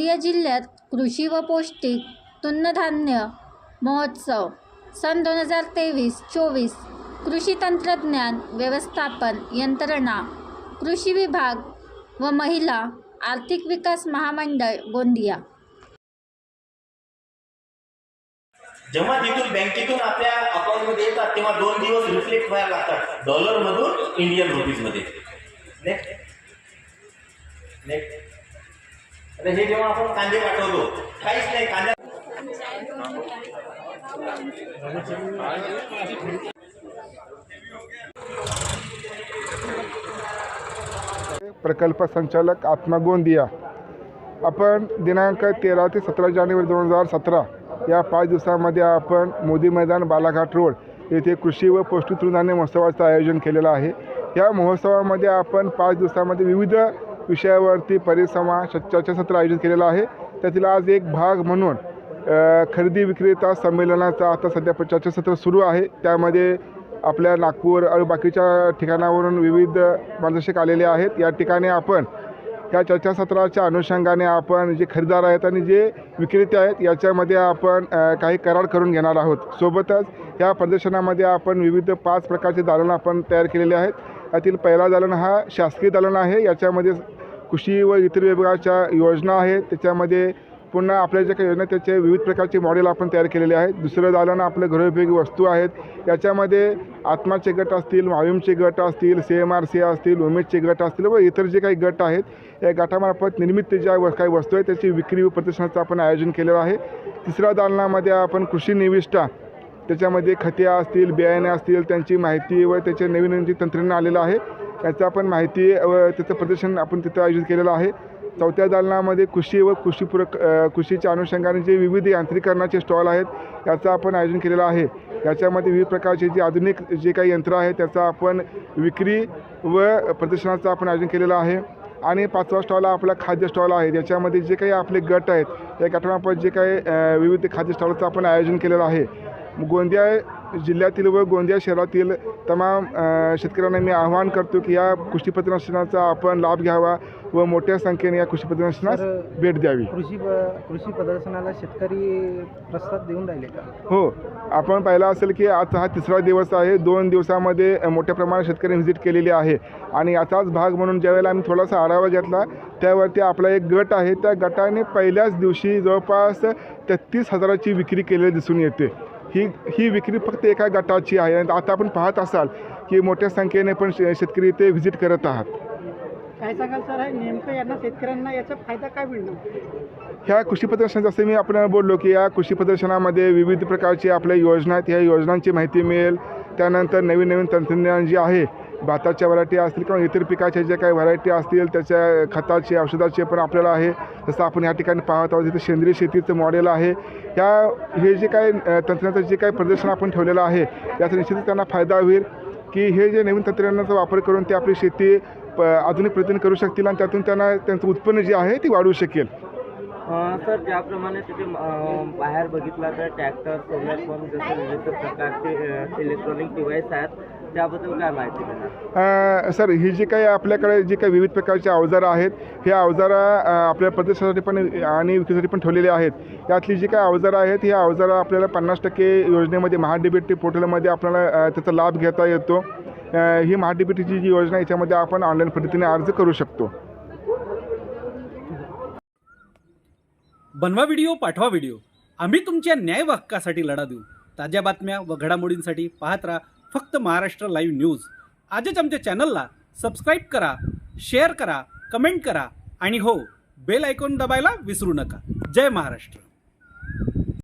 गोंदिया जिल्ह्यात कृषी व पौष्टिक तृणधान्य महोत्सव सन दोन हजार तेवीस चोवीस कृषी तंत्रज्ञान व्यवस्थापन यंत्रणा कृषी विभाग व महिला आर्थिक विकास महामंडळ गोंदिया. जेव्हा तिथून बँकेतून आपल्या अकाउंटमध्ये येतात तेव्हा दोन दिवस रिफ्लेक्ट व्हायला लागतात. डॉलर मधून इंडियन रुपीजमध्ये नेक्स्ट. नेक्स्ट. आता हे जेव्हा आपण कांदे पाठवतो. काहीच नाही कांद्या प्रकल्प संचालक आत्मा गोंदिया. आपण दिनांक तेरा ते सतरा जानेवारी दोन हजार सतरा या पाच दिवसामध्ये आपण मोदी मैदान बालाघाट रोड येथे कृषी व पौष्टिक तृणधान्य महोत्सवाचं आयोजन केलेलं आहे. या महोत्सवामध्ये आपण पाच दिवसामध्ये विविध विषयावरती परिसंवाद चर्चासत्र आयोजित केलेलं आहे. त्यातील आज एक भाग म्हणून खरेदी विक्रेता संमेलनाचा आता सध्या चर्चासत्र सुरू आहे. त्यामध्ये आपल्या नागपूर आणि बाकीच्या ठिकाणावरून विविध मार्गदर्शक आलेले आहेत. या ठिकाणी आपण या चर्चासत्राच्या अनुषंगाने आपण जे खरेदीदार आहेत आणि जे विक्रेते आहेत याच्यामध्ये आपण काही करार करून घेणार आहोत. सोबतच या प्रदर्शनामध्ये आपण विविध पाच प्रकारचे दालन आपण तयार केलेले आहेत. यातील पहिला दालन हा शासकीय दालन आहे. याच्यामध्ये कृषी व इतर विभागाच्या योजना आहेत त्याच्यामध्ये पुन्हा आपल्या ज्या काही योजना त्याचे विविध प्रकारचे मॉडेल आपण तयार केलेले आहेत. दुसरं दालन आपले घरोपयोगी वस्तू आहेत. याच्यामध्ये आत्माचे गट असतील माविमचे गट असतील सी एम आर सी असतील उमेदचे गट असतील व इतर जे काही गट आहेत या गटामार्फत निर्मित ज्या व- काही वस्तू आहेत त्याची विक्री व प्रदर्शनाचं आपण आयोजन केलेलं आहे. तिसऱ्या दालनामध्ये आपण कृषी निविष्ठा त्याच्यामध्ये खते असतील बियाणे असतील त्यांची माहिती व त्याचे नवीन नवीन जे तंत्रज्ञान आलेलं आहे त्याचं आपण माहिती व त्याचं प्रदर्शन आपण तिथं आयोजित केलेलं आहे. चौथ्या दालनामध्ये कृषी व कृषीपूरक कृषीच्या अनुषंगाने जे विविध यांत्रिकरणाचे स्टॉल आहेत याचं आपण आयोजन केलेलं आहे. याच्यामध्ये विविध प्रकारचे जे आधुनिक जे काही यंत्र आहे त्याचा आपण विक्री व प्रदर्शनाचं आपण आयोजन केलेलं आहे. आणि पाचवा स्टॉल हा आपला खाद्य स्टॉल आहे. याच्यामध्ये जे काही आपले गट आहेत या गटामार्फत जे काही विविध खाद्य स्टॉलचं आपण आयोजन केलेलं आहे. गोंदिया जिल्ह्यातील व गोंदिया शहरातील तमाम शेतकऱ्यांना मी आवाहन करतो की या कृषी प्रदर्शनाचा आपण लाभ घ्यावा व मोठ्या संख्येने या कृषी प्रदर्शनास भेट द्यावी. कृषी कृषी प्रदर्शनाला शेतकरी प्रस्ताव देऊन राहिले का? हो आपण पाहिलं असेल की आज हा तिसरा दिवस आहे. दोन दिवसामध्ये मोठ्या प्रमाणात शेतकऱ्यांनी व्हिजिट केलेली आहे आणि याचाच भाग म्हणून ज्यावेळेला आम्ही थोडासा आढावा घेतला त्यावरती आपला एक गट आहे. त्या गटाने पहिल्याच दिवशी जवळपास तेहतीस हजाराची विक्री केलेली दिसून येते. ही ही विक्री फक्त एका गटाची आहे. आणि आता आपण पाहत असाल की मोठ्या संख्येने पण शे शेतकरी इथे व्हिजिट करत आहात. काय सांगाल सर? नेमकं यांना शेतकऱ्यांना याचा फायदा काय मिळणार? ह्या कृषी प्रदर्शन जसे मी आपण बोललो की या कृषी प्रदर्शनामध्ये विविध प्रकारची आपल्या योजना आहेत. ह्या योजनांची माहिती मिळेल. त्यानंतर नवीन नवीन तंत्रज्ञान जे आहे भाताच्या व्हरायटी असतील किंवा इतर पिकाच्या ज्या काही व्हरायटी असतील त्याच्या खताचे औषधाचे पण आपल्याला आहे. जसं आपण या ठिकाणी पाहत आहोत जिथे सेंद्रिय शेतीचं मॉडेल आहे. या हे जे काही तंत्रज्ञाचं तंत्रज्ञानाचं जे काही प्रदर्शन आपण ठेवलेलं आहे याचा निश्चितच त्यांना फायदा होईल की हे जे नवीन तंत्रज्ञानाचा वापर करून ते आपली शेती प आधुनिक पद्धतीने करू शकतील आणि त्यातून त्यांना त्यांचं उत्पन्न जे आहे ते वाढवू शकेल. सर ज्याप्रमाणे तिथे बाहेर बघितला तर ट्रॅक्टर सोलर पंप जसे विविध प्रकारचे इलेक्ट्रॉनिक डिव्हाइस आहेत. त्याबद्दल काय माहिती देणार? अ, सर ही जी काही आपल्याकडे जी काही विविध प्रकारचे अवजारं आहेत हे अवजारं अ, आपल्या प्रदेशासाठी पण आणि विक्रीसाठी पण ठेवलेले आहेत. यातली जी काही अवजारं आहेत ही अवजारं आपल्याला पन्नास टक्के योजनेमध्ये महाडीबीटी पोर्टलमध्ये आपल्याला अ, त्याचा लाभ घेता येतो. अ, ही महाडीबीटीची जी योजना आहे याच्यामध्ये आपण ऑनलाईन पद्धतीने अर्ज करू शकतो. बनवा व्हिडिओ पाठवा व्हिडिओ. आम्ही तुमच्या न्याय हक्कासाठी लढा देऊ. ताज्या बातम्या व घडामोडींसाठी पाहत राहा. फक्त महाराष्ट्र लाईव्ह न्यूज. आजच आमच्या चॅनलला सबस्क्राईब करा शेअर करा कमेंट करा आणि हो बेल आयकॉन दबायला विसरू नका. जय महाराष्ट्र.